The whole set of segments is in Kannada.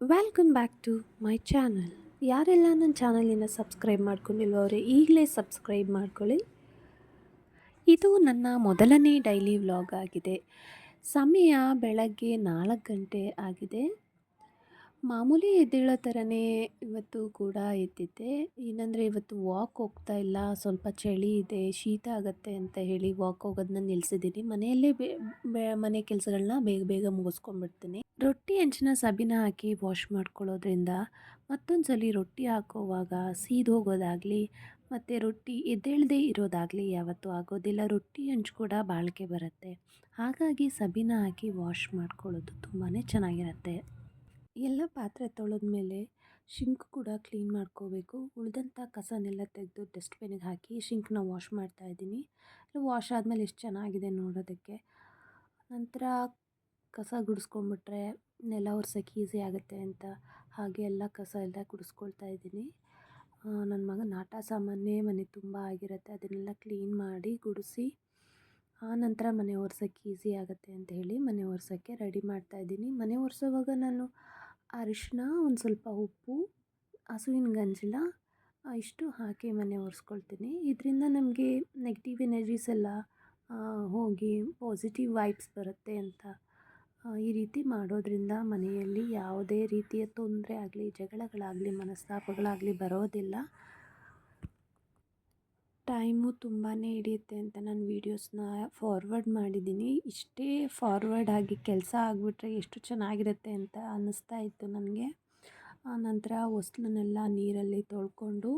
Welcome back to my channel ಯಾರೆಲ್ಲ ನನ್ನ ಚಾನಲಿನ ಸಬ್ಸ್ಕ್ರೈಬ್ ಮಾಡ್ಕೊಂಡಿಲ್ವೋ ಅವರೇ ಈಗಲೇ ಸಬ್ಸ್ಕ್ರೈಬ್ ಮಾಡ್ಕೊಳ್ಳಿ. ಇದು ನನ್ನ ಮೊದಲನೇ ಡೈಲಿ ವ್ಲಾಗ್ ಆಗಿದೆ. ಸಮಯ ಬೆಳಗ್ಗೆ ನಾಲ್ಕು ಗಂಟೆ ಆಗಿದೆ. ಮಾಮೂಲಿ ಎದ್ದೇಳೋ ಥರನೇ ಇವತ್ತು ಕೂಡ ಎದ್ದಿದ್ದೆ. ಏನಂದರೆ ಇವತ್ತು ವಾಕ್ ಹೋಗ್ತಾ ಇಲ್ಲ. ಸ್ವಲ್ಪ ಚಳಿ ಇದೆ, ಶೀತ ಆಗುತ್ತೆ ಅಂತ ಹೇಳಿ ವಾಕ್ ಹೋಗೋದನ್ನ ನಿಲ್ಲಿಸಿದ್ದೀನಿ ಮನೆಯಲ್ಲೇ ಮನೆ ಕೆಲಸಗಳನ್ನ ಬೇಗ ಬೇಗ ಮುಗಿಸ್ಕೊಂಡ್ಬಿಡ್ತೀನಿ. ರೊಟ್ಟಿ ಹೆಂಚಿನ ಸಬೀನ ಹಾಕಿ ವಾಶ್ ಮಾಡ್ಕೊಳ್ಳೋದ್ರಿಂದ ಮತ್ತೊಂದು ಸಲ ರೊಟ್ಟಿ ಹಾಕೋವಾಗ ಸೀದು ಹೋಗೋದಾಗಲಿ, ಮತ್ತು ರೊಟ್ಟಿ ಎದ್ದೇಳದೆ ಇರೋದಾಗಲಿ ಯಾವತ್ತೂ ಆಗೋದಿಲ್ಲ. ರೊಟ್ಟಿ ಹಂಚು ಕೂಡ ಬಾಳಿಕೆ ಬರುತ್ತೆ. ಹಾಗಾಗಿ ಸಬೀನ ಹಾಕಿ ವಾಶ್ ಮಾಡ್ಕೊಳ್ಳೋದು ತುಂಬಾ ಚೆನ್ನಾಗಿರುತ್ತೆ. ಎಲ್ಲ ಪಾತ್ರೆ ತೊಳೆದ್ಮೇಲೆ ಶಿಂಕ್ ಕೂಡ ಕ್ಲೀನ್ ಮಾಡ್ಕೋಬೇಕು. ಉಳಿದಂಥ ಕಸನೆಲ್ಲ ತೆಗೆದು ಡಸ್ಟ್ಬಿನ್ನಿಗೆ ಹಾಕಿ ಶಿಂಕ್ನ ವಾಶ್ ಮಾಡ್ತಾ ಇದ್ದೀನಿ. ವಾಶ್ ಆದಮೇಲೆ ಎಷ್ಟು ಚೆನ್ನಾಗಿದೆ ನೋಡೋದಕ್ಕೆ. ನಂತರ ಕಸ ಗುಡಿಸ್ಕೊಂಬಿಟ್ರೆ ನೆಲ ಒರ್ಸೋಕ್ಕೆ ಈಸಿ ಆಗುತ್ತೆ ಅಂತ ಹಾಗೆ ಎಲ್ಲ ಕಸ ಎಲ್ಲ ಗುಡಿಸ್ಕೊಳ್ತಾ ಇದ್ದೀನಿ. ನನ್ನ ಮಗನ ಆಟ ಸಾಮಾನೇ ಮನೆ ತುಂಬ ಆಗಿರುತ್ತೆ. ಅದನ್ನೆಲ್ಲ ಕ್ಲೀನ್ ಮಾಡಿ ಗುಡಿಸಿ, ಆ ನಂತರ ಮನೆ ಒರ್ಸೋಕ್ಕೆ ಈಸಿ ಆಗುತ್ತೆ ಅಂತ ಹೇಳಿ ಮನೆ ಒರ್ಸೋಕ್ಕೆ ರೆಡಿ ಮಾಡ್ತಾಯಿದ್ದೀನಿ ಮನೆ ಒರೆಸೋವಾಗ ನಾನು ಅರಿಶಿನ ಒಂದು ಸ್ವಲ್ಪ ಉಪ್ಪು, ಹಸುವಿನ ಗಂಜಲ ಇಷ್ಟು ಹಾಕಿ ಮನೆ ಒರೆಸ್ಕೊಳ್ತೀನಿ. ಇದರಿಂದ ನಮಗೆ ನೆಗೆಟಿವ್ ಎನರ್ಜೀಸ್ ಎಲ್ಲ ಹೋಗಿ ಪಾಸಿಟಿವ್ ವೈಬ್ಸ್ ಬರುತ್ತೆ ಅಂತ ಈ ರೀತಿ ಮಾಡೋದ್ರಿಂದ ಮನೆಯಲ್ಲಿ ಯಾವುದೇ ರೀತಿಯ ತೊಂದರೆ ಆಗಲಿ, ಜಗಳಗಳಾಗಲಿ, ಮನಸ್ತಾಪಗಳಾಗಲಿ ಬರೋದಿಲ್ಲ. ಟೈಮು ತುಂಬಾ ಹಿಡಿಯುತ್ತೆ ಅಂತ ನಾನು ವೀಡಿಯೋಸ್ನ ಫಾರ್ವರ್ಡ್ ಮಾಡಿದ್ದೀನಿ. ಇಷ್ಟೇ ಫಾರ್ವರ್ಡ್ ಆಗಿ ಕೆಲಸ ಆಗಿಬಿಟ್ರೆ ಎಷ್ಟು ಚೆನ್ನಾಗಿರುತ್ತೆ ಅಂತ ಅನ್ನಿಸ್ತಾ ಇತ್ತು ನನಗೆ. ನಂತರ ಹೊಸ್ಲನ್ನೆಲ್ಲ ನೀರಲ್ಲಿ ತೊಳ್ಕೊಂಡು,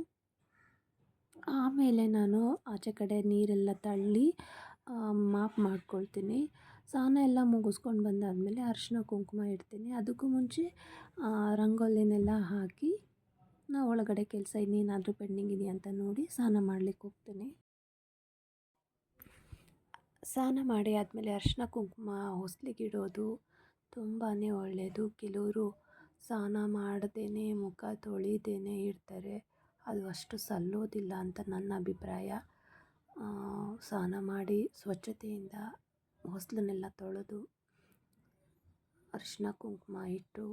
ಆಮೇಲೆ ನಾನು ಆಚೆ ಕಡೆ ನೀರೆಲ್ಲ ತಳ್ಳಿ ಮಾಪ್ ಮಾಡ್ಕೊಳ್ತೀನಿ. ಸ್ನಾನ ಎಲ್ಲ ಮುಗಿಸ್ಕೊಂಡು ಬಂದಾದಮೇಲೆ ಅರಿಶಿನ ಕುಂಕುಮ ಇಡ್ತೀನಿ. ಅದಕ್ಕೂ ಮುಂಚೆ ರಂಗೋಲಿನೆಲ್ಲ ಹಾಕಿ ನಾವು ಒಳಗಡೆ ಕೆಲಸ ಇನ್ನೇನಾದರೂ ಪೆಂಡಿಂಗ್ ಇದೆಯಾ ಅಂತ ನೋಡಿ ಸ್ನಾನ ಮಾಡ್ಲಿಕ್ಕೆ ಹೋಗ್ತೀನಿ. ಸ್ನಾನ ಮಾಡಿ ಆದಮೇಲೆ ಅರಿಶಿನ ಕುಂಕುಮ ಹೊಸ್ಲಿಗಿಡೋದು ತುಂಬಾ ಒಳ್ಳೆಯದು ಕೆಲವರು ಸ್ನಾನ ಮಾಡದೇ ಮುಖ ತೊಳಿದೇನೆ ಇರ್ತಾರೆ. ಅದು ಅಷ್ಟು ಸಲ್ಲೋದಿಲ್ಲ ಅಂತ ನನ್ನ ಅಭಿಪ್ರಾಯ. ಸ್ನಾನ ಮಾಡಿ ಸ್ವಚ್ಛತೆಯಿಂದ ಹೊಸ್ಲನ್ನೆಲ್ಲ ತೊಳೆದು ಅರಿಶಿನ ಕುಂಕುಮ ಇಟ್ಟು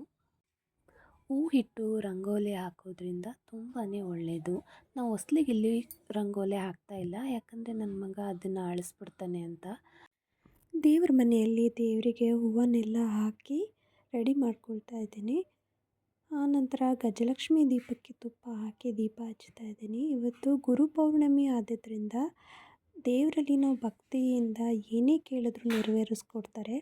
ಹೂ ಇಟ್ಟು ರಂಗೋಲಿ ಹಾಕೋದ್ರಿಂದ ತುಂಬಾ ಒಳ್ಳೆಯದು ನಾವು ಹೊಸ್ಲಿಗೆ ಇಲ್ಲಿ ರಂಗೋಲಿ ಹಾಕ್ತಾಯಿಲ್ಲ ಯಾಕಂದರೆ ನನ್ನ ಮಗ ಅದನ್ನು ಅಳಿಸ್ಬಿಡ್ತಾನೆ ಅಂತ. ದೇವ್ರ ಮನೆಯಲ್ಲಿ ದೇವರಿಗೆ ಹೂವನ್ನೆಲ್ಲ ಹಾಕಿ ರೆಡಿ ಮಾಡ್ಕೊಳ್ತಾ ಇದ್ದೀನಿ. ಆನಂತರ ಗಜಲಕ್ಷ್ಮಿ ದೀಪಕ್ಕೆ ತುಪ್ಪ ಹಾಕಿ ದೀಪ ಹಚ್ತಾ ಇದ್ದೀನಿ. ಇವತ್ತು ಗುರು ಪೌರ್ಣಮಿ ಆದ್ದರಿಂದ ದೇವರಲ್ಲಿ ನಾವು ಭಕ್ತಿಯಿಂದ ಏನೇ ಕೇಳಿದ್ರು ನೆರವೇರಿಸ್ಕೊಡ್ತಾರೆ.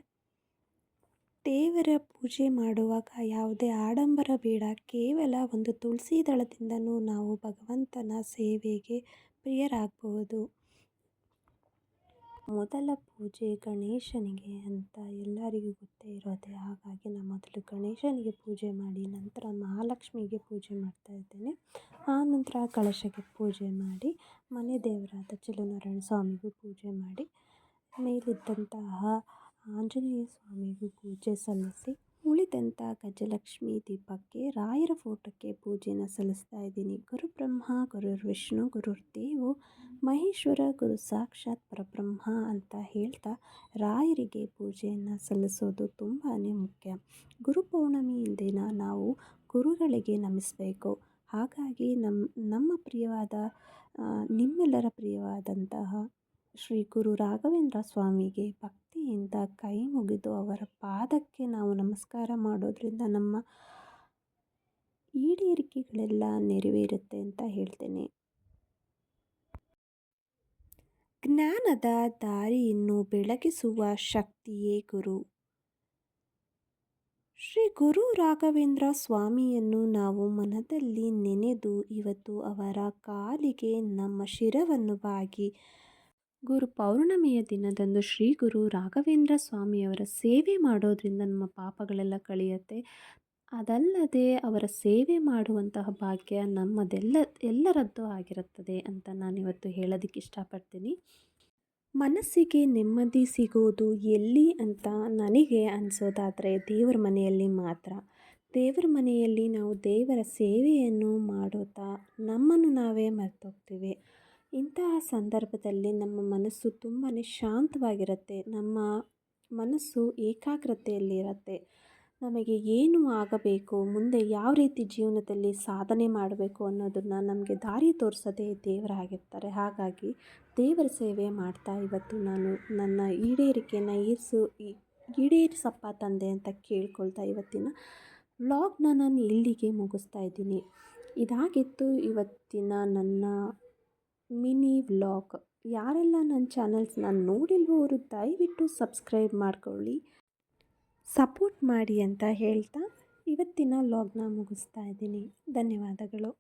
ದೇವರ ಪೂಜೆ ಮಾಡುವಾಗ ಯಾವುದೇ ಆಡಂಬರ ಬೇಡ. ಕೇವಲ ಒಂದು ತುಳಸಿ ದಳದಿಂದನೂ ನಾವು ಭಗವಂತನ ಸೇವೆಗೆ ಪ್ರಿಯರಾಗಬಹುದು. ಮೊದಲ ಪೂಜೆ ಗಣೇಶನಿಗೆ ಅಂತ ಎಲ್ಲರಿಗೂ ಗೊತ್ತೇ ಇರೋದೆ. ಹಾಗಾಗಿ ನಾನು ಮೊದಲು ಗಣೇಶನಿಗೆ ಪೂಜೆ ಮಾಡಿ, ನಂತರ ಮಹಾಲಕ್ಷ್ಮಿಗೆ ಪೂಜೆ ಮಾಡ್ತಾ ಇದ್ದೇನೆ. ಆ ನಂತರ ಕಳಶಕ್ಕೆ ಪೂಜೆ ಮಾಡಿ, ಮನೆ ದೇವರಾದ ಚಲನಾರಾಯಣ ಸ್ವಾಮಿಗೂ ಪೂಜೆ ಮಾಡಿ. ಮೇಲಿದ್ದಂತಹ ಆಂಜನೇಯ ಸ್ವಾಮಿಗೂ ಪೂಜೆ ಸಲ್ಲಿಸಿ ಉಳಿದಂಥ ಗಜಲಕ್ಷ್ಮಿ ದೀಪಕ್ಕೆ ರಾಯರ ಫೋಟೋಕ್ಕೆ ಪೂಜೆನ ಸಲ್ಲಿಸ್ತಾ ಇದ್ದೀನಿ. ಗುರುಬ್ರಹ್ಮ ಗುರುರ್ ವಿಷ್ಣು ಗುರುರ್ ದೇವು ಮಹೇಶ್ವರ ಗುರು ಸಾಕ್ಷಾತ್ ಪರಬ್ರಹ್ಮ ಅಂತ ಹೇಳ್ತಾ ರಾಯರಿಗೆ ಪೂಜೆಯನ್ನು ಸಲ್ಲಿಸೋದು ತುಂಬಾ ಮುಖ್ಯ. ಗುರು ಪೌರ್ಣಮಿ ದಿನ ನಾವು ಗುರುಗಳಿಗೆ ನಮಿಸಬೇಕು. ಹಾಗಾಗಿ ನಮ್ಮ ನಮ್ಮ ಪ್ರಿಯವಾದ ನಿಮ್ಮೆಲ್ಲರ ಪ್ರಿಯವಾದಂತಹ ಶ್ರೀ ಗುರು ರಾಘವೇಂದ್ರ ಸ್ವಾಮಿಗೆ ಭಕ್ತಿಯಿಂದ ಕೈ ಮುಗಿದು ಅವರ ಪಾದಕ್ಕೆ ನಾವು ನಮಸ್ಕಾರ ಮಾಡೋದ್ರಿಂದ ನಮ್ಮ ಈಡೇರಿಕೆಗಳೆಲ್ಲ ನೆರವೇರುತ್ತೆ ಅಂತ ಹೇಳ್ತೇನೆ. ಜ್ಞಾನದ ದಾರಿಯನ್ನು ಬೆಳಗಿಸುವ ಶಕ್ತಿಯೇ ಗುರು. ಶ್ರೀ ಗುರು ರಾಘವೇಂದ್ರ ಸ್ವಾಮಿಯನ್ನು ನಾವು ಮನದಲ್ಲಿ ನೆನೆದು ಇವತ್ತು ಅವರ ಕಾಲಿಗೆ ನಮ್ಮ ಶಿರವನ್ನು ಬಾಗಿ ಗುರು ಪೌರ್ಣಮಿಯ ದಿನದಂದು ಶ್ರೀ ಗುರು ರಾಘವೇಂದ್ರ ಸ್ವಾಮಿಯವರ ಸೇವೆ ಮಾಡೋದರಿಂದ ನಮ್ಮ ಪಾಪಗಳೆಲ್ಲ ಕಳೆಯುತ್ತೆ. ಅದಲ್ಲದೆ ಅವರ ಸೇವೆ ಮಾಡುವಂತಹ ಭಾಗ್ಯ ನಮ್ಮದೆಲ್ಲ, ಎಲ್ಲರದ್ದು ಆಗಿರುತ್ತದೆ ಅಂತ ನಾನಿವತ್ತು ಹೇಳೋದಕ್ಕೆ ಇಷ್ಟಪಡ್ತೀನಿ. ಮನಸ್ಸಿಗೆ ನೆಮ್ಮದಿ ಸಿಗೋದು ಎಲ್ಲಿ ಅಂತ ನನಗೆ ಅನಿಸೋದಾದರೆ ದೇವರ ಮನೆಯಲ್ಲಿ ಮಾತ್ರ. ದೇವರ ಮನೆಯಲ್ಲಿ ನಾವು ದೇವರ ಸೇವೆಯನ್ನು ಮಾಡುತ್ತಾ ನಮ್ಮನ್ನು ನಾವೇ ಮರ್ತೋಗ್ತೀವಿ. ಇಂತಹ ಸಂದರ್ಭದಲ್ಲಿ ನಮ್ಮ ಮನಸ್ಸು ತುಂಬಾ ಶಾಂತವಾಗಿರುತ್ತೆ. ನಮ್ಮ ಮನಸ್ಸು ಏಕಾಗ್ರತೆಯಲ್ಲಿರುತ್ತೆ ನಮಗೆ ಏನು ಆಗಬೇಕು, ಮುಂದೆ ಯಾವ ರೀತಿ ಜೀವನದಲ್ಲಿ ಸಾಧನೆ ಮಾಡಬೇಕು ಅನ್ನೋದನ್ನು ನಮಗೆ ದಾರಿ ತೋರಿಸೋದೇ ದೇವರಾಗಿರ್ತಾರೆ. ಹಾಗಾಗಿ ದೇವರ ಸೇವೆ ಮಾಡ್ತಾ ಇವತ್ತು ನಾನು ನನ್ನ ಈಡೇರಿಕೆಯನ್ನು ಈರಿಸು ಈಡೇರಿಸಪ್ಪ ತಂದೆ ಅಂತ ಕೇಳ್ಕೊಳ್ತಾ ಇವತ್ತಿನ ವ್ಲಾಗ್ನ ನಾನು ಇಲ್ಲಿಗೆ ಮುಗಿಸ್ತಾ ಇದ್ದೀನಿ. ಇದಾಗಿತ್ತು ಇವತ್ತಿನ ನನ್ನ ಮಿನಿ ವ್ಲಾಗ್. ಯಾರೆಲ್ಲ ನನ್ನ ಚಾನಲ್ಸ್ನ ನೋಡಿಲ್ವೋ ಅವರು ದಯವಿಟ್ಟು ಸಬ್ಸ್ಕ್ರೈಬ್ ಮಾಡ್ಕೊಳ್ಳಿ. ಸಪೋರ್ಟ್ ಮಾಡಿ ಅಂತ ಹೇಳ್ತಾ ಇವತ್ತಿನ ವ್ಲಾಗ್ನ ಮುಗಿಸ್ತಾ ಇದ್ದೀನಿ. ಧನ್ಯವಾದಗಳು.